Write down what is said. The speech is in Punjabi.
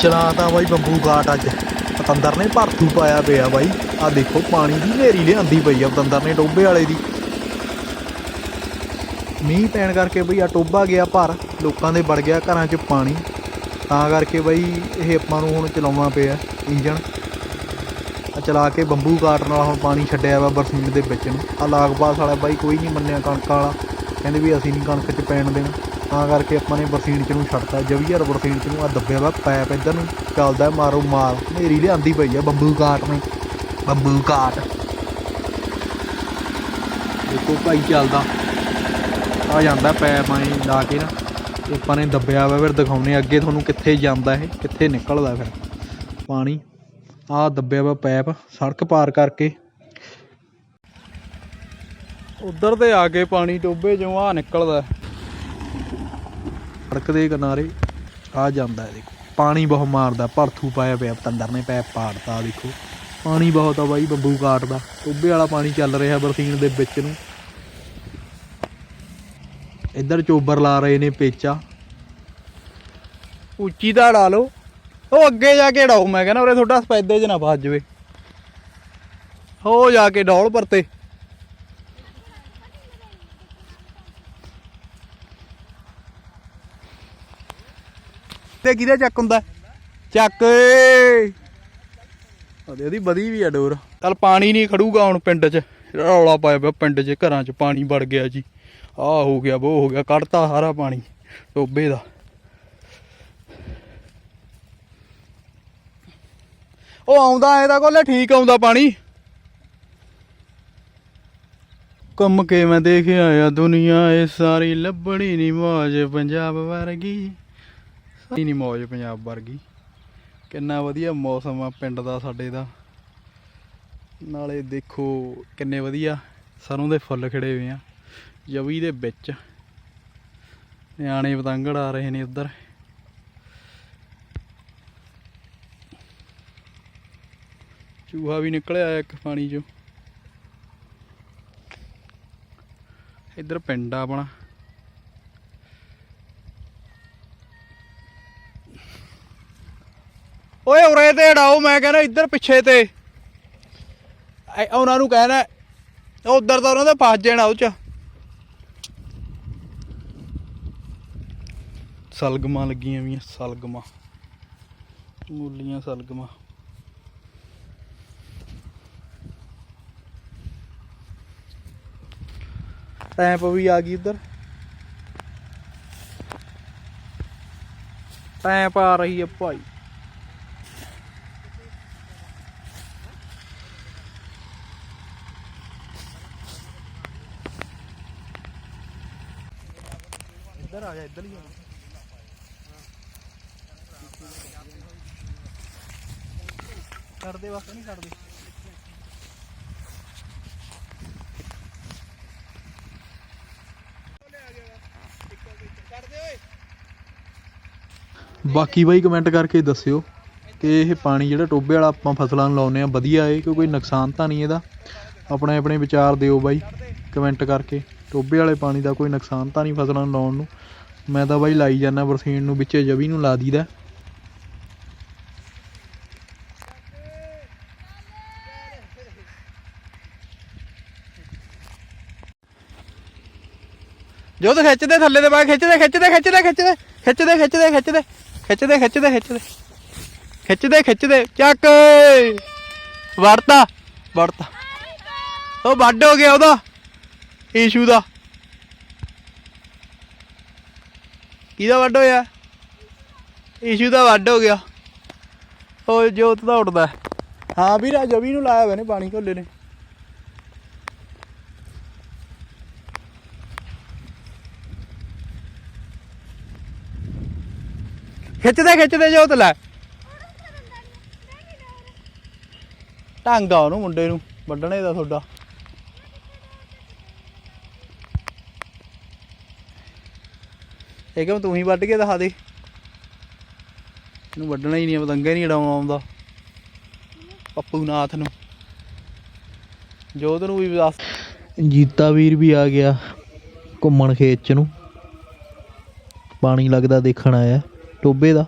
ਚਲਾ ਤਾਂ ਬਾਈ ਬੰਬੂ ਘਾਟ ਅੱਜ। ਪਤੰਦਰ ਨੇ ਭਰਥੂ ਪਾਇਆ ਪਿਆ ਬਾਈ। ਆ ਦੇਖੋ, ਪਾਣੀ ਦੀ ਨੇਰੀ ਲਿਆਂਦੀ ਪਈ ਆ ਪਤੰਦਰ ਨੇ ਟੋਬੇ ਵਾਲੇ ਦੀ। ਮੀਂਹ ਪੈਣ ਕਰਕੇ ਬਈ ਆ ਟੋਬਾ ਗਿਆ ਭਰ। ਲੋਕਾਂ ਦੇ ਵੜ ਗਿਆ ਘਰਾਂ 'ਚ ਪਾਣੀ। ਤਾਂ ਕਰਕੇ ਬਈ ਇਹ ਆਪਾਂ ਨੂੰ ਹੁਣ ਚਲਾਉਣਾ ਪਿਆ ਇੰਜਣ। ਆ ਚਲਾ ਕੇ ਬੰਬੂ ਕਾਟ ਨਾਲ ਹੁਣ ਪਾਣੀ ਛੱਡਿਆ ਵਾ ਬਰਸੀਨ ਦੇ ਵਿੱਚ ਨੂੰ। ਆ ਲਾਗਪਾਸ ਵਾਲਾ ਬਾਈ ਕੋਈ ਨਹੀਂ ਮੰਨਿਆ ਕਣਕ ਵਾਲਾ। ਕਹਿੰਦੇ ਵੀ ਅਸੀਂ ਨਹੀਂ ਕਣਕ 'ਚ ਪੈਣ ਦੇਣਾ। ਤਾਂ ਕਰਕੇ ਆਪਾਂ ਨੇ ਬਰਸੀਨ 'ਚ ਨੂੰ ਛੱਡਤਾ, ਜਵੀਅਰ ਬਰਸੀਨ 'ਚ ਨੂੰ ਆ ਦੱਬਿਆ ਵਾ, ਪੈਪ ਇੱਧਰ ਨੂੰ ਚੱਲਦਾ ਮਾਰੋ ਮਾਰ। ਨੇਰੀ ਲਿਆਂਦੀ ਪਈ ਆ, ਬੰਬੂ ਕਾਟ ਨੇ। ਬੰਬੂ ਕਾਟ। ਦੇਖੋ ਭਾਈ ਚੱਲਦਾ। ਆ ਜਾਂਦਾ ਪੈਪ ਐਂ ਲਾ ਕੇ ਨਾ, ਤੇ ਆਪਾਂ ਨੇ ਦੱਬਿਆ ਵਾ, ਫਿਰ ਦਿਖਾਉਨੇ ਅੱਗੇ ਤੁਹਾਨੂੰ ਕਿੱਥੇ ਜਾਂਦਾ ਇਹ, ਕਿੱਥੇ ਨਿਕਲਦਾ ਫਿਰ। ਪਾਣੀ ਆ ਦੱਬਿਆ ਵਾ ਪੈਪ, ਸੜਕ ਪਾਰ ਕਰਕੇ। ਉਧਰ ਤੇ ਆ ਕੇ ਪਾਣੀ ਟੋਬੇ ਜਿਉਂ ਆ ਨਿਕਲਦਾ। ਸੜਕ ਦੇ ਕਿਨਾਰੇ, ਆ ਜਾਂਦਾ ਹੈ ਦੇਖੋ। ਪਾਣੀ ਬਹੁਤ ਮਾਰਦਾ, ਭਰਥੂ ਪਾਇਆ ਪਿਆ, ਪਤੰਦਰ ਨੇ ਪੈਪ ਪਾੜਤਾ, ਦੇਖੋ। ਪਾਣੀ ਬਹੁਤ ਆ ਬਾਈ, ਬੰਬੂ ਕਾਟ ਦਾ ਟੋਬੇ ਵਾਲਾ ਪਾਣੀ ਚੱਲ ਰਿਹਾ ਬਰਸੀਨ ਦੇ ਵਿੱਚ ਨੂੰ। ਇੱਧਰ ਚੋਬਰ ਲਾ ਰਹੇ ਨੇ ਪੇਚਾ। ਉੱਚੀ ਦਾ ਲਾ ਲਓ। ਉਹ ਅੱਗੇ ਜਾ ਕੇ ਡਾਓ ਮੈਂ ਕਹਿੰਦਾ ਉਰੇ ਤੁਹਾਡਾ ਸਪੈਦੇ 'ਚ ਨਾ ਫਸ ਜਾਵੇ। ਹੋ ਜਾ ਕੇ ਡੌਲ ਪਰਤੇ। ਤੇ ਕਿਹਦਾ ਚੱਕ ਹੁੰਦਾ? ਚੱਕ ਏ। ਉਹਦੇ ਉਹਦੀ ਵਧੀ ਵੀ ਆ ਡੋਰ। ਚੱਲ ਪਾਣੀ ਨਹੀਂ ਖੜੂਗਾ ਹੁਣ ਪਿੰਡ 'ਚ। ਰੌਲਾ ਪਾਇਆ ਪਿਆ ਪਿੰਡ 'ਚ, ਘਰਾਂ 'ਚ ਪਾਣੀ ਵੜ ਗਿਆ ਜੀ। ਆਹ ਹੋ ਗਿਆ, ਉਹ ਹੋ ਗਿਆ, ਕੱਢਤਾ ਸਾਰਾ ਪਾਣੀ ਟੋਬੇ ਦਾ। ਉਹ ਆਉਂਦਾ ਇਹਦਾ ਕੋਲੇ, ਠੀਕ ਆਉਂਦਾ ਪਾਣੀ। ਘੁੰਮ ਕੇ ਮੈਂ ਦੇਖਿਆ ਆ ਦੁਨੀਆ, ਇਹ ਸਾਰੀ ਲੱਭਣੀ ਨਹੀਂ ਮੌਜ ਪੰਜਾਬ ਵਰਗੀ। ਸਾਰੀ ਨਹੀਂ, ਮੌਜ ਪੰਜਾਬ ਵਰਗੀ। ਕਿੰਨਾ ਵਧੀਆ ਮੌਸਮ ਆ ਪਿੰਡ ਦਾ, ਸਾਡੇ ਦਾ। ਨਾਲੇ ਦੇਖੋ ਕਿੰਨੇ ਵਧੀਆ ਸਰੋਂ ਦੇ ਫੁੱਲ ਖਿੜੇ ਹੋਏ ਆ, ਜਵੀ ਦੇ ਵਿੱਚ। ਨਿਆਣੇ ਪਤੰਗੜ ਆ ਰਹੇ ਨੇ ਉੱਧਰ। ਚੂਹਾ ਵੀ ਨਿਕਲਿਆ ਇੱਕ ਪਾਣੀ ਚੋਂ। ਇੱਧਰ ਪਿੰਡ ਆ ਆਪਣਾ। ਓਏ ਉਰੇ ਤੇ ਢਾਓ ਮੈਂ ਕਹਿੰਦਾ ਇੱਧਰ ਪਿੱਛੇ ਤੇ। ਉਹਨਾਂ ਨੂੰ ਕਹਿਣਾ, ਉਧਰ ਤਾਂ ਉਹਨਾਂ ਦਾ ਫਸ ਜਾਣਾ ਉਹ ਚ। ਸਲਗਮਾਂ ਲੱਗੀਆਂ ਵੀਆਂ, ਸਲਗਮਾਂ। ਮੂਲੀਆਂ ਸਲਗਮਾਂ। ਟੈਂਪ ਵੀ ਆ ਗਈ ਉਧਰ ਟੈਂਪ ਆ ਰਹੀ ਹੈ ਭਾਈ। ਇੱਧਰ ਆ ਜਾ, ਇੱਧਰ ਹੀ ਆ। ਕਰਦੇ ਵਾਸਤੇ ਨਹੀਂ ਕਰਦੇ। ਬਾਕੀ ਬਾਈ ਕਮੈਂਟ ਕਰਕੇ ਦੱਸਿਓ ਕਿ ਇਹ ਪਾਣੀ ਜਿਹੜਾ ਟੋਬੇ ਵਾਲਾ ਆਪਾਂ ਫਸਲਾਂ ਨੂੰ ਲਾਉਂਦੇ ਆ ਵਧੀਆ ਏ ਕਿ ਕੋਈ ਨੁਕਸਾਨ ਤਾਂ ਨਹੀਂ ਇਹਦਾ। ਆਪਣੇ ਆਪਣੇ ਵਿਚਾਰ ਦਿਓ ਬਾਈ ਕਮੈਂਟ ਕਰਕੇ। ਟੋਬੇ ਵਾਲੇ ਪਾਣੀ ਦਾ ਕੋਈ ਨੁਕਸਾਨ ਤਾਂ ਨਹੀਂ ਫਸਲਾਂ ਨੂੰ ਲਾਉਣ ਨੂੰ ਮੈਂ ਤਾਂ ਬਾਈ ਲਾਈ ਜਾਂਦਾ ਬਰਸੀਨ ਨੂੰ ਵਿੱਚੇ ਜਵੀ ਨੂੰ ਲਾ ਦੀਦਾ ਜੋ ਤਾਂ ਖਿੱਚਦੇ ਥੱਲੇ ਦੇ ਬਾਅਦ ਖਿੱਚਦੇ ਖਿੱਚਦੇ ਖਿੱਚਦੇ ਖਿੱਚਦੇ ਖਿੱਚਦੇ ਖਿੱਚਦੇ ਖਿੱਚਦੇ ਖਿੱਚਦੇ ਖਿੱਚਦੇ ਖਿੱਚਦੇ ਖਿੱਚਦੇ ਖਿੱਚਦੇ ਚੱਕ ਵੜਤਾ ਵੜਤਾ ਉਹ ਵੱਡ ਹੋ ਗਿਆ ਉਹਦਾ ਈਸ਼ੂ ਦਾ। ਕਿਹਦਾ ਵੱਡ ਹੋਇਆ? ਈਸ਼ੂ ਦਾ ਵੱਡ ਹੋ ਗਿਆ। ਉਹ ਜੋਤ ਦਾ ਉੱਡਦਾ। ਹਾਂ ਵੀਰਾ ਜਵੀ ਨੂੰ ਲਾਇਆ ਹੋਇਆ ਨੇ ਪਾਣੀ ਘੋਲੇ ਨੇ। ਖਿੱਚਦੇ ਖਿੱਚਦੇ ਜੋਤ ਲੈ। ਢੰਗ ਆ ਉਹਨੂੰ ਮੁੰਡੇ ਨੂੰ, ਵੱਢਣੇ ਦਾ ਤੁਹਾਡਾ। ਇਹ ਕਿਉਂ ਤੂੰ ਹੀ ਵੱਢ ਕੇ ਦਿਖਾ ਦੇ? ਇਹਨੂੰ ਵੱਢਣਾ ਹੀ ਨਹੀਂ ਪਤੰਗਾ ਨਹੀਂ ਉਡਾਉਣਾ ਆਉਂਦਾ। ਪੱਪੂ ਨਾਥ ਨੂੰ। ਜੋਧ ਨੂੰ ਵੀ ਦੱਸ। ਜੀਤਾ ਵੀਰ ਵੀ ਆ ਗਿਆ ਘੁੰਮਣ ਖੇਤ ਚ ਨੂੰ। ਪਾਣੀ ਲੱਗਦਾ ਦੇਖਣ ਆਇਆ ਟੋਬੇ ਦਾ।